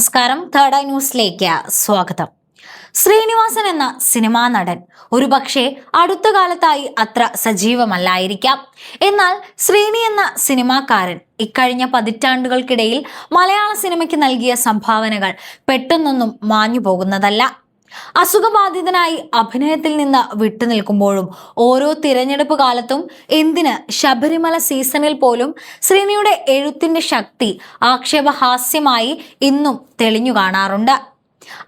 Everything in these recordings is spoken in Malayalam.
നമസ്കാരം. തേർഡ് ഐ ന്യൂസിലേക്ക് സ്വാഗതം. ശ്രീനിവാസൻ എന്ന സിനിമാ നടൻ ഒരുപക്ഷെ അടുത്ത കാലത്തായി അത്ര സജീവമല്ലായിരിക്കാം. എന്നാൽ ശ്രീനി എന്ന സിനിമാക്കാരൻ ഇക്കഴിഞ്ഞ പതിറ്റാണ്ടുകൾക്കിടയിൽ മലയാള സിനിമയ്ക്ക് നൽകിയ സംഭാവനകൾ പെട്ടെന്നൊന്നും മാഞ്ഞു പോകുന്നതല്ല അസുഖബാധിതനായി അഭിനയത്തിൽ നിന്ന് വിട്ടുനിൽക്കുമ്പോഴും ഓരോ തിരഞ്ഞെടുപ്പ് കാലത്തും എന്തിന് ശബരിമല സീസണിൽ പോലും ശ്രീനിയുടെ എഴുത്തിന്റെ ശക്തി ആക്ഷേപഹാസ്യമായി ഇന്നും തെളിഞ്ഞു കാണാറുണ്ട്.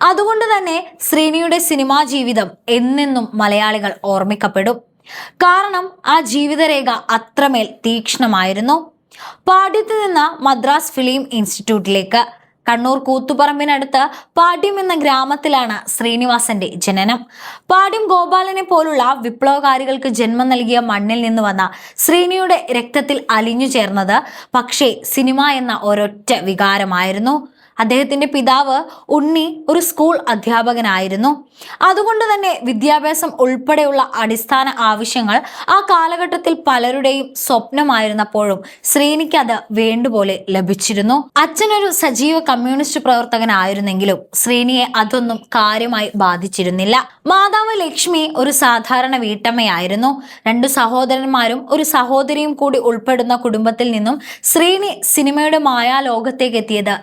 അതുകൊണ്ട് തന്നെ ശ്രീനിയുടെ സിനിമാ ജീവിതം എന്നെന്നും മലയാളികൾ ഓർമ്മിക്കപ്പെടും. കാരണം ആ ജീവിതരേഖ അത്രമേൽ തീക്ഷ്ണമായിരുന്നു. പാഠ്യത്തിൽ നിന്ന് മദ്രാസ് ഫിലിം ഇൻസ്റ്റിറ്റ്യൂട്ടിലേക്ക് കണ്ണൂർ കൂത്തുപറമ്പിനടുത്ത് പാട്യം എന്ന ഗ്രാമത്തിലാണ് ശ്രീനിവാസന്റെ ജനനം. പാട്യം ഗോപാലനെ പോലുള്ള വിപ്ലവകാരികൾക്ക് ജന്മം നൽകിയ മണ്ണിൽ നിന്ന് വന്ന ശ്രീനിയുടെ രക്തത്തിൽ അലിഞ്ഞു ചേർന്നത് പക്ഷേ സിനിമ എന്ന ഒരൊറ്റ വികാരമായിരുന്നു. അദ്ദേഹത്തിന്റെ പിതാവ് ഉണ്ണി ഒരു സ്കൂൾ അധ്യാപകനായിരുന്നു. അതുകൊണ്ട് തന്നെ വിദ്യാഭ്യാസം ഉൾപ്പെടെയുള്ള അടിസ്ഥാന ആവശ്യങ്ങൾ ആ കാലഘട്ടത്തിൽ പലരുടെയും സ്വപ്നമായിരുന്നപ്പോഴും ശ്രീനിക്ക് അത് വേണ്ടുപോലെ ലഭിച്ചിരുന്നു. അച്ഛനൊരു സജീവ കമ്മ്യൂണിസ്റ്റ് പ്രവർത്തകനായിരുന്നെങ്കിലും ശ്രീനിയെ അതൊന്നും കാര്യമായി ബാധിച്ചിരുന്നില്ല. മാതാവ് ലക്ഷ്മി ഒരു സാധാരണ വീട്ടമ്മയായിരുന്നു. രണ്ടു സഹോദരന്മാരും ഒരു സഹോദരിയും കൂടി ഉൾപ്പെടുന്ന കുടുംബത്തിൽ നിന്നും ശ്രീനി സിനിമയുടെ മായാലോകത്തേക്ക് എത്തിയത്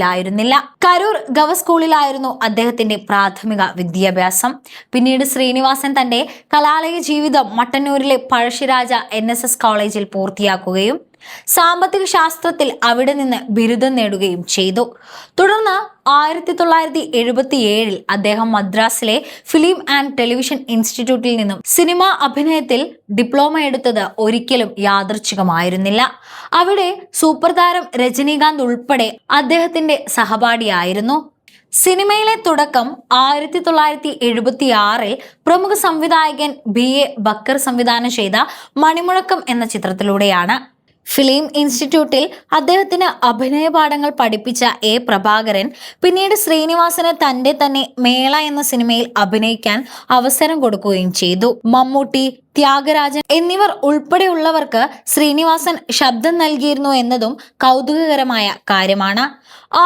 എളുപ്പത്തിലായിരുന്നില്ല കരൂർ ഗവ സ്കൂളിലായിരുന്നു അദ്ദേഹത്തിന്റെ പ്രാഥമിക വിദ്യാഭ്യാസം. പിന്നീട് ശ്രീനിവാസൻ തന്റെ കലാലയ ജീവിതം മട്ടന്നൂരിലെ പഴശ്ശിരാജ എൻ കോളേജിൽ പൂർത്തിയാക്കുകയും സാമ്പത്തിക ശാസ്ത്രത്തിൽ അവിടെ നിന്ന് ബിരുദം നേടുകയും ചെയ്തു. തുടർന്ന് ആയിരത്തി തൊള്ളായിരത്തി എഴുപത്തി ഏഴിൽ അദ്ദേഹം മദ്രാസിലെ ഫിലിം ആൻഡ് ടെലിവിഷൻ ഇൻസ്റ്റിറ്റ്യൂട്ടിൽ നിന്നും സിനിമാ അഭിനയത്തിൽ ഡിപ്ലോമ എടുത്തത് ഒരിക്കലും യാദൃച്ഛികമായിരുന്നില്ല. അവിടെ സൂപ്പർ താരം രജനീകാന്ത് ഉൾപ്പെടെ അദ്ദേഹത്തിന്റെ സഹപാഠിയായിരുന്നു. സിനിമയിലെ തുടക്കം ആയിരത്തി തൊള്ളായിരത്തി എഴുപത്തി ആറിൽ പ്രമുഖ സംവിധായകൻ ബി എ ബക്കർ സംവിധാനം ചെയ്ത മണിമുഴക്കം എന്ന ചിത്രത്തിലൂടെയാണ്. ഫിലിം ഇൻസ്റ്റിറ്റ്യൂട്ടിൽ അദ്ദേഹത്തിന് അഭിനയ പാഠങ്ങൾ പഠിപ്പിച്ച എ പ്രഭാകരൻ പിന്നീട് ശ്രീനിവാസന് തന്റെ തന്നെ മേള എന്ന സിനിമയിൽ അഭിനയിക്കാൻ അവസരം കൊടുക്കുകയും ചെയ്തു. മമ്മൂട്ടി ത്യാഗരാജൻ എന്നിവർ ഉൾപ്പെടെയുള്ളവർക്ക് ശ്രീനിവാസൻ ശബ്ദം നൽകിയിരുന്നു എന്നതും കൗതുകകരമായ കാര്യമാണ്.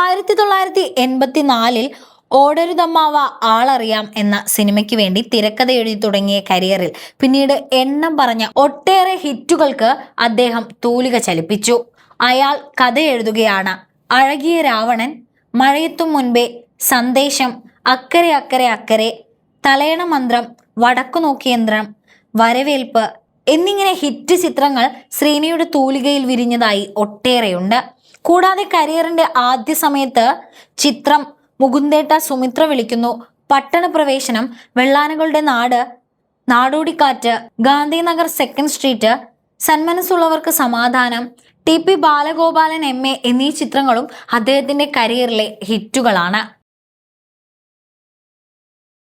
ആയിരത്തി തൊള്ളായിരത്തി എൺപത്തിനാലിൽ ഓടരുതമ്മാവ ആളറിയാം എന്ന സിനിമയ്ക്ക് വേണ്ടി തിരക്കഥ എഴുതി തുടങ്ങിയ കരിയറിൽ പിന്നീട് എണ്ണം പറഞ്ഞ ഒട്ടേറെ ഹിറ്റുകൾക്ക് അദ്ദേഹം തൂലിക ചലിപ്പിച്ചു. അയാൾ കഥ എഴുതുകയാണ്. അഴകിയ രാവണൻ മഴയത്തും മുൻപേ സന്ദേശം അക്കരെ അക്കരെ അക്കരെ തലയണ മന്ത്രം വടക്കു നോക്കിയന്ത്രം വരവേൽപ്പ് എന്നിങ്ങനെ ഹിറ്റ് ചിത്രങ്ങൾ ശ്രീനിയുടെ തൂലികയിൽ വിരിഞ്ഞതായി ഒട്ടേറെയുണ്ട്. കൂടാതെ കരിയറിന്റെ ആദ്യ സമയത്ത് ചിത്രം മുകുന്ദേട്ട സുമിത്ര വിളിക്കുന്നു. Pattanapravesham Vellanakalude Nadu Nadodikkattu Gandhinagar second street Sanmanassullavarkku Samadhanam T P Balagopalan M A എന്നീ ചിത്രങ്ങളും അദ്ദേഹത്തിന്റെ കരിയറിലെ ഹിറ്റുകളാണ്